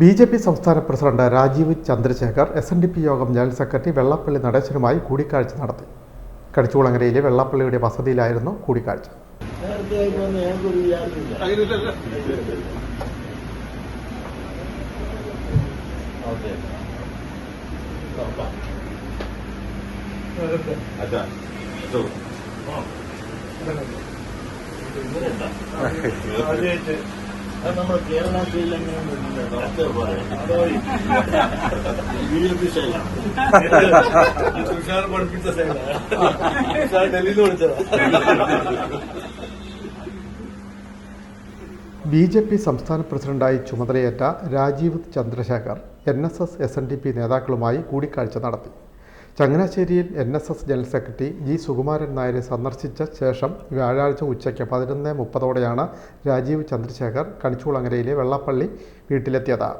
B J P സംസ്ഥാന president Rajeev Chandrasekhar S N D P യോഗം general secretary Vellappally നടേശനുമായി കൂടിക്കാഴ്ച നടത്തി. കടിച്ചുകുളങ്ങരയിലെ വെള്ളാപ്പള്ളിയുടെ വസതിയിലായിരുന്നു കൂടിക്കാഴ്ച. അച്ഛാ ബി ജെ പി സംസ്ഥാന പ്രസിഡന്റായി ചുമതലയേറ്റ Rajeev Chandrasekhar N S S S N D P നേതാക്കളുമായി കൂടിക്കാഴ്ച നടത്തി. ചങ്ങനാശ്ശേരിയിൽ N S S general secretary G Sukumaran നായരെ സന്ദർശിച്ച ശേഷം വ്യാഴാഴ്ച ഉച്ചയ്ക്ക് പതിനൊന്ന് മുപ്പതോടെയാണ് രാജീവ് ചന്ദ്രശേഖർ കണിച്ചുകുളങ്ങരയിലെ വെള്ളാപ്പള്ളി വീട്ടിലെത്തിയത്.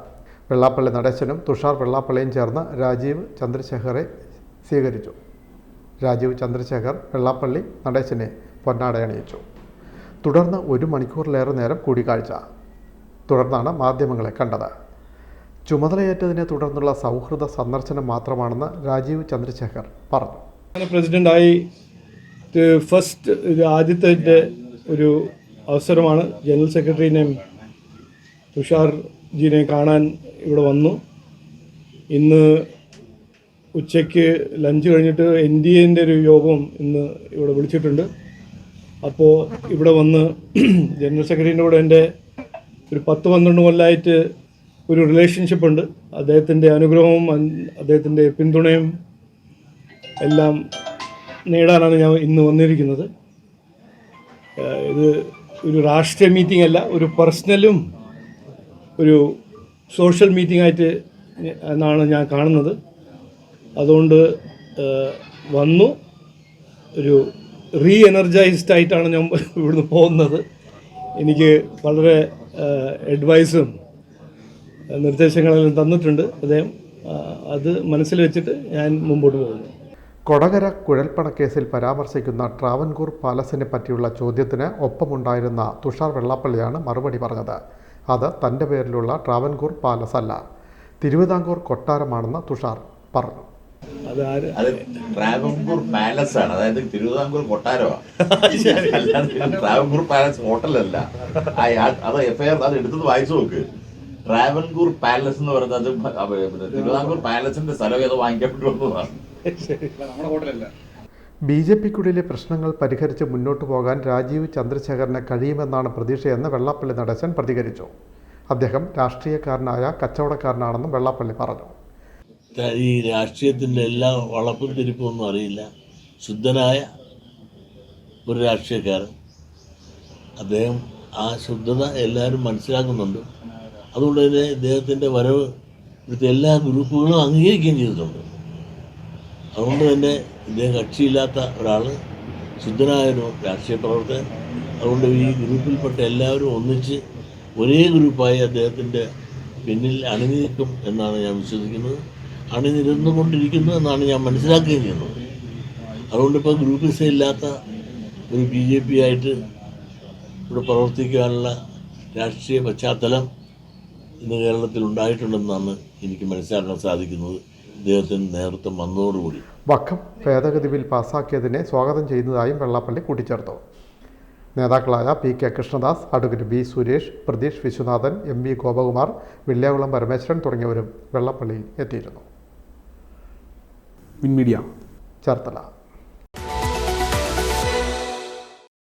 വെള്ളാപ്പള്ളി നടേശനും തുഷാർ വെള്ളാപ്പള്ളിയും ചേർന്ന് രാജീവ് ചന്ദ്രശേഖറെ സ്വീകരിച്ചു. രാജീവ് ചന്ദ്രശേഖർ വെള്ളാപ്പള്ളി നടേശനെ പൊന്നാടയണിയിച്ചു തുടർന്ന് ഒരു മണിക്കൂറിലേറെ നേരം കൂടിക്കാഴ്ച. തുടർന്നാണ് മാധ്യമങ്ങളെ കണ്ടത്. ചുമതലയേറ്റതിനെ തുടർന്നുള്ള സൗഹൃദ സന്ദർശനം മാത്രമാണെന്ന് രാജീവ് ചന്ദ്രശേഖർ പറഞ്ഞു. പ്രസിഡന്റായി ഫസ്റ്റ് ആദ്യത്തെ ഒരു അവസരമാണ് ജനറൽ സെക്രട്ടറിനെയും തുഷാർ ജീനെ കാണാൻ ഇവിടെ വന്നു. ഇന്ന് ഉച്ചയ്ക്ക് ലഞ്ച് കഴിഞ്ഞിട്ട് എൻ ഡി എന്റെ ഒരു യോഗം ഇന്ന് ഇവിടെ വിളിച്ചിട്ടുണ്ട്. അപ്പോൾ ഇവിടെ വന്ന് ജനറൽ സെക്രട്ടറിന്റെ കൂടെ എന്റെ ഒരു പത്ത് പന്ത്രണ്ട് കൊല്ലമായിട്ട് ഒരു റിലേഷൻഷിപ്പ് ഉണ്ട്. അദ്ദേഹത്തിന്റെ അനുഗ്രഹവും അദ്ദേഹത്തിന്റെ പിന്തുണയും എല്ലാം നേടാനാണ് ഞാൻ ഇന്ന് വന്നിരിക്കുന്നത്. ഇത് ഒരു രാഷ്ട്രീയ മീറ്റിംഗ് അല്ല ഒരു പേഴ്സണലും ഒരു സോഷ്യൽ മീറ്റിംഗ് ആയിട്ട് എന്നാണ് ഞാൻ കാണുന്നത്. അതുകൊണ്ട് വന്നു. ഒരു റീ എനർജൈസ്ഡ് ആയിട്ടാണ് ഞാൻ ഇവിടുന്ന് പോകുന്നത്. എനിക്ക് വളരെ അഡ്വൈസും നിർദ്ദേശങ്ങളെല്ലാം തന്നിട്ടുണ്ട്. അദ്ദേഹം അത് മനസ്സിൽ വെച്ചിട്ട് ഞാൻ മുമ്പോട്ട് പോകുന്നു. കൊടകര കുഴൽപ്പണക്കേസിൽ പരാമർശിക്കുന്ന ട്രാവൻകൂർ പാലസിനെ പറ്റിയുള്ള ചോദ്യത്തിന് ഒപ്പമുണ്ടായിരുന്ന തുഷാർ വെള്ളാപ്പള്ളിയാണ് മറുപടി പറഞ്ഞത്. അത് തന്റെ പേരിലുള്ള ട്രാവൻകൂർ പാലസ് അല്ല തിരുവിതാംകൂർ കൊട്ടാരമാണെന്ന് തുഷാർ പറഞ്ഞു. അത് ആര്? അത് ട്രാവൻകൂർ പാലസ് ആണ് അതായത് തിരുവിതാംകൂർ കൊട്ടാരമാണ് ട്രാവൻകൂർ പാലസ് ഹോട്ടലല്ല. അത് എഫ്ഐആർ അത് എടുത്തത് വായിച്ചു നോക്ക്. ട്രാവൻകൂർ പാലസ് എന്ന് പറയുന്നത് തിരുവിതാംകൂർ പാലസിന്റെ സ്ഥലം ഏതോ വാങ്ങിക്കപ്പെട്ടു വന്നതാണ് ബി ജെ പിക്കുള്ളിലെ പ്രശ്നങ്ങൾ പരിഹരിച്ച് മുന്നോട്ടു പോകാൻ രാജീവ് ചന്ദ്രശേഖരന് കഴിയുമെന്നാണ് പ്രതീക്ഷയെന്ന് വെള്ളാപ്പള്ളി നടേശൻ പ്രതികരിച്ചു. അദ്ദേഹം രാഷ്ട്രീയക്കാരനായ കച്ചവടക്കാരനാണെന്നും വെള്ളാപ്പള്ളി പറഞ്ഞു. ഈ രാഷ്ട്രീയത്തിന്റെ എല്ലാ വളപ്പും തിരിപ്പും ഒന്നും അറിയില്ല. ശുദ്ധനായ ഒരു രാഷ്ട്രീയക്കാരൻ. അദ്ദേഹം ആ ശുദ്ധത എല്ലാവരും മനസ്സിലാക്കുന്നുണ്ട്. അതുകൊണ്ട് തന്നെ ഇദ്ദേഹത്തിന്റെ വരവ് ഇവിടുത്തെ എല്ലാ ഗ്രൂപ്പുകളും അംഗീകരിക്കുകയും ചെയ്തിട്ടുണ്ട്. അതുകൊണ്ട് തന്നെ ഇദ്ദേഹം കക്ഷിയില്ലാത്ത ഒരാൾ ശുദ്ധനായ ഒരു രാഷ്ട്രീയ പ്രവർത്തകൻ. അതുകൊണ്ട് ഈ ഗ്രൂപ്പിൽപ്പെട്ട എല്ലാവരും ഒന്നിച്ച് ഒരേ ഗ്രൂപ്പായി അദ്ദേഹത്തിന്റെ പിന്നിൽ അണിനിൽക്കും എന്നാണ് ഞാൻ വിശ്വസിക്കുന്നത്. അണിനിരന്നുകൊണ്ടിരിക്കുന്നു എന്നാണ് ഞാൻ മനസ്സിലാക്കുകയും ചെയ്യുന്നത്. അതുകൊണ്ട് ഇപ്പോൾ ഗ്രൂപ്പിസം ഇല്ലാത്ത ഒരു ബി ജെ പി ആയിട്ട് ഇവിടെ പ്രവർത്തിക്കാനുള്ള രാഷ്ട്രീയ പശ്ചാത്തലം ഇന്ന് കേരളത്തിൽ ഉണ്ടായിട്ടുണ്ടെന്നാണ് എനിക്ക് മനസ്സിലാക്കാൻ സാധിക്കുന്നത്. ഇദ്ദേഹത്തിന് നേതൃത്വം വന്നതോടുകൂടി. വക്കം ഭേദഗതി ബിൽ പാസാക്കിയതിനെ സ്വാഗതം ചെയ്യുന്നതായും വെള്ളാപ്പള്ളി കൂട്ടിച്ചേർത്തു. നേതാക്കളായ P K Krishnadas advocate B Suresh Pratheesh Viswanathan M V Gopakumar Velliyakulam Parameswaran തുടങ്ങിയവരും വെള്ളപ്പള്ളിയിൽ എത്തിയിരുന്നു. മീഡിയ ചേർത്തല.